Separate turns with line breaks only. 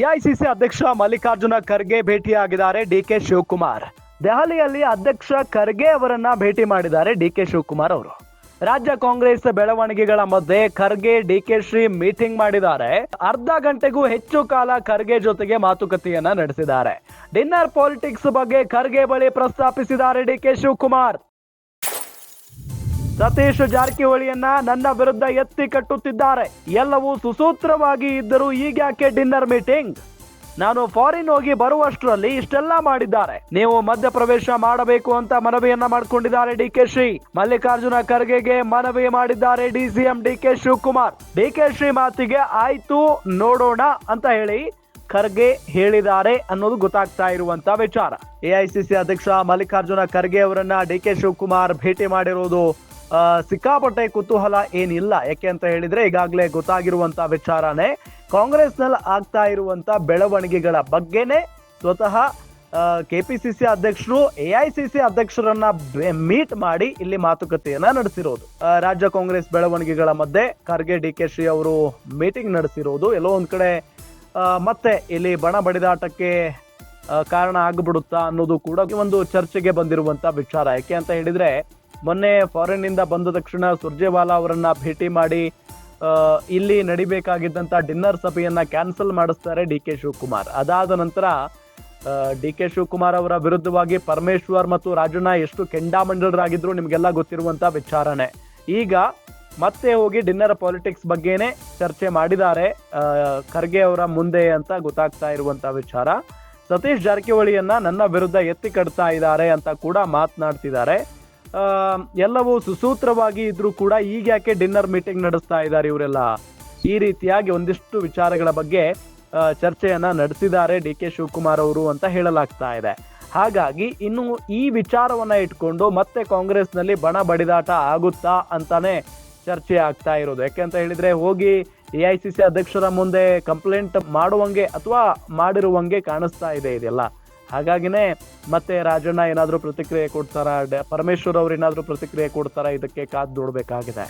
AICC ಅಧ್ಯಕ್ಷ ಮಲ್ಲಿಕಾರ್ಜುನ ಖರ್ಗೆ ಭೇಟಿಯಾಗಿದ್ದಾರೆ DK Shivakumar. ದೆಹಲಿಯಲ್ಲಿ ಅಧ್ಯಕ್ಷ ಖರ್ಗೆ ಅವರನ್ನ ಭೇಟಿ ಮಾಡಿದ್ದಾರೆ ಡಿ ಕೆ ಶಿವಕುಮಾರ್ ಅವರು. ರಾಜ್ಯ ಕಾಂಗ್ರೆಸ್ ಬೆಳವಣಿಗೆಗಳ ಮಧ್ಯೆ Kharge D K Shri meeting ಮಾಡಿದ್ದಾರೆ. ಅರ್ಧ ಗಂಟೆಗೂ ಹೆಚ್ಚು ಕಾಲ ಖರ್ಗೆ ಜೊತೆಗೆ ಮಾತುಕತೆಯನ್ನ ನಡೆಸಿದ್ದಾರೆ. ಡಿನ್ನರ್ ಪಾಲಿಟಿಕ್ಸ್ ಬಗ್ಗೆ ಖರ್ಗೆ ಬಳಿ ಪ್ರಸ್ತಾಪಿಸಿದ್ದಾರೆ ಡಿಕೆ ಶಿವಕುಮಾರ್. ಸತೀಶ್ ಜಾರಕಿಹೊಳಿಯನ್ನ ನನ್ನ ವಿರುದ್ಧ ಎತ್ತಿ ಕಟ್ಟುತ್ತಿದ್ದಾರೆ. ಎಲ್ಲವೂ ಸುಸೂತ್ರವಾಗಿ ಇದ್ದರೂ ಈಗ್ಯಾಕೆ ಡಿನ್ನರ್ ಮೀಟಿಂಗ್? ನಾನು ಫಾರಿನ್ ಹೋಗಿ ಬರುವಷ್ಟರಲ್ಲಿ ಇಷ್ಟೆಲ್ಲ ಮಾಡಿದ್ದಾರೆ. ನೀವು ಮಧ್ಯಪ್ರವೇಶ ಮಾಡಬೇಕು ಅಂತ ಮನವಿಯನ್ನ ಮಾಡಿಕೊಂಡಿದ್ದಾರೆ ಡಿ ಕೆ ಶ್ರೀ. ಮಲ್ಲಿಕಾರ್ಜುನ ಖರ್ಗೆಗೆ ಮನವಿ ಮಾಡಿದ್ದಾರೆ D C M D K Shivakumar. D K Shri ಮಾತಿಗೆ ಆಯ್ತು, ನೋಡೋಣ ಅಂತ ಹೇಳಿ ಖರ್ಗೆ ಹೇಳಿದ್ದಾರೆ ಅನ್ನೋದು ಗೊತ್ತಾಗ್ತಾ ಇರುವಂತ ವಿಚಾರ. ಎಐಸಿಸಿ ಅಧ್ಯಕ್ಷ ಮಲ್ಲಿಕಾರ್ಜುನ ಖರ್ಗೆ ಅವರನ್ನ ಡಿ ಕೆ ಶಿವಕುಮಾರ್ ಭೇಟಿ ಮಾಡಿರುವುದು ಸಿಕ್ಕಾಪಟ್ಟೆ ಕುತೂಹಲ ಏನಿಲ್ಲ. ಯಾಕೆ ಅಂತ ಹೇಳಿದ್ರೆ ಈಗಾಗಲೇ ಗೊತ್ತಾಗಿರುವಂತ ವಿಚಾರನೇ, ಕಾಂಗ್ರೆಸ್ನಲ್ಲಿ ಆಗ್ತಾ ಇರುವಂತ ಬೆಳವಣಿಗೆಗಳ ಬಗ್ಗೆನೇ ಸ್ವತಃ ಕೆ ಪಿ ಸಿ ಸಿ ಅಧ್ಯಕ್ಷರು, ಎ ಐ ಸಿ ಸಿ ಅಧ್ಯಕ್ಷರನ್ನ ಮೀಟ್ ಮಾಡಿ ಇಲ್ಲಿ ಮಾತುಕತೆಯನ್ನ ನಡೆಸಿರೋದು. ರಾಜ್ಯ ಕಾಂಗ್ರೆಸ್ ಬೆಳವಣಿಗೆಗಳ ಮಧ್ಯೆ ಖರ್ಗೆ, ಡಿ ಕೆ ಶ್ರೀ ಅವರು ಮೀಟಿಂಗ್ ನಡೆಸಿರೋದು. ಎಲ್ಲೋ ಒಂದ್ ಕಡೆ ಮತ್ತೆ ಇಲ್ಲಿ ಬಣ ಬಡಿದಾಟಕ್ಕೆ ಕಾರಣ ಆಗ್ಬಿಡುತ್ತಾ ಅನ್ನೋದು ಕೂಡ ಒಂದು ಚರ್ಚೆಗೆ ಬಂದಿರುವಂತ ವಿಚಾರ. ಯಾಕೆ ಅಂತ ಹೇಳಿದ್ರೆ ಮೊನ್ನೆ ಫಾರಿನ್ ಇಂದ ಬಂದ ತಕ್ಷಣ ಸುರ್ಜೇವಾಲಾ ಅವರನ್ನ ಭೇಟಿ ಮಾಡಿ ಇಲ್ಲಿ ನಡಿಬೇಕಾಗಿದ್ದಂತ ಡಿನ್ನರ್ ಸಭೆಯನ್ನ ಕ್ಯಾನ್ಸಲ್ ಮಾಡಿಸ್ತಾರೆ ಡಿ ಕೆ ಶಿವಕುಮಾರ್. ಅದಾದ ನಂತರ ಡಿ ಕೆ ಶಿವಕುಮಾರ್ ಅವರ ವಿರುದ್ಧವಾಗಿ ಪರಮೇಶ್ವರ್ ಮತ್ತು ರಾಜಣ್ಣ ಎಷ್ಟು ಕೆಂಡಾಮಂಡಲರಾಗಿದ್ರು ನಿಮಗೆಲ್ಲ ಗೊತ್ತಿರುವಂತ ವಿಚಾರಣೆ. ಈಗ ಮತ್ತೆ ಹೋಗಿ ಡಿನ್ನರ್ ಪಾಲಿಟಿಕ್ಸ್ ಬಗ್ಗೆನೇ ಚರ್ಚೆ ಮಾಡಿದ್ದಾರೆ ಖರ್ಗೆ ಅವರ ಮುಂದೆ ಅಂತ ಗೊತ್ತಾಗ್ತಾ ಇರುವಂತ ವಿಚಾರ. ಸತೀಶ್ ಜಾರಕಿಹೊಳಿಯನ್ನ ನನ್ನ ವಿರುದ್ಧ ಎತ್ತಿ ಕಟ್ತಾ ಇದ್ದಾರೆ ಅಂತ ಕೂಡ ಮಾತನಾಡ್ತಿದ್ದಾರೆ. ಎಲ್ಲವೂ ಸುಸೂತ್ರವಾಗಿ ಇದ್ರೂ ಕೂಡ ಈಗ ಯಾಕೆ ಡಿನ್ನರ್ ಮೀಟಿಂಗ್ ನಡೆಸ್ತಾ ಇದ್ದಾರೆ ಇವರೆಲ್ಲ? ಈ ರೀತಿಯಾಗಿ ಒಂದಿಷ್ಟು ವಿಚಾರಗಳ ಬಗ್ಗೆ ಚರ್ಚೆಯನ್ನ ನಡೆಸಿದ್ದಾರೆ ಡಿ ಕೆ ಶಿವಕುಮಾರ್ ಅವರು ಅಂತ ಹೇಳಲಾಗ್ತಾ ಇದೆ. ಹಾಗಾಗಿ ಇನ್ನು ಈ ವಿಚಾರವನ್ನ ಇಟ್ಕೊಂಡು ಮತ್ತೆ ಕಾಂಗ್ರೆಸ್ನಲ್ಲಿ ಬಣ ಬಡಿದಾಟ ಆಗುತ್ತಾ ಅಂತಾನೆ ಚರ್ಚೆ ಆಗ್ತಾ ಇರೋದು. ಯಾಕೆಂತ ಹೇಳಿದ್ರೆ ಹೋಗಿ ಎ ಐ ಸಿ ಸಿ ಅಧ್ಯಕ್ಷರ ಮುಂದೆ ಕಂಪ್ಲೇಂಟ್ ಮಾಡುವಂಗೆ ಅಥವಾ ಮಾಡಿರುವಂಗೆ ಕಾಣಿಸ್ತಾ ಇದೆ ಇದೆಲ್ಲ. ಹಾಗಾಗಿನೇ ಮತ್ತೆ ರಾಜಣ್ಣ ಏನಾದರೂ ಪ್ರತಿಕ್ರಿಯೆ ಕೊಡ್ತಾರಾ? ಪರಮೇಶ್ವರ್ ಅವ್ರು ಏನಾದರೂ ಪ್ರತಿಕ್ರಿಯೆ ಕೊಡ್ತಾರಾ? ಇದಕ್ಕೆ ಕಾದು ನೋಡ್ಬೇಕಾಗಿದೆ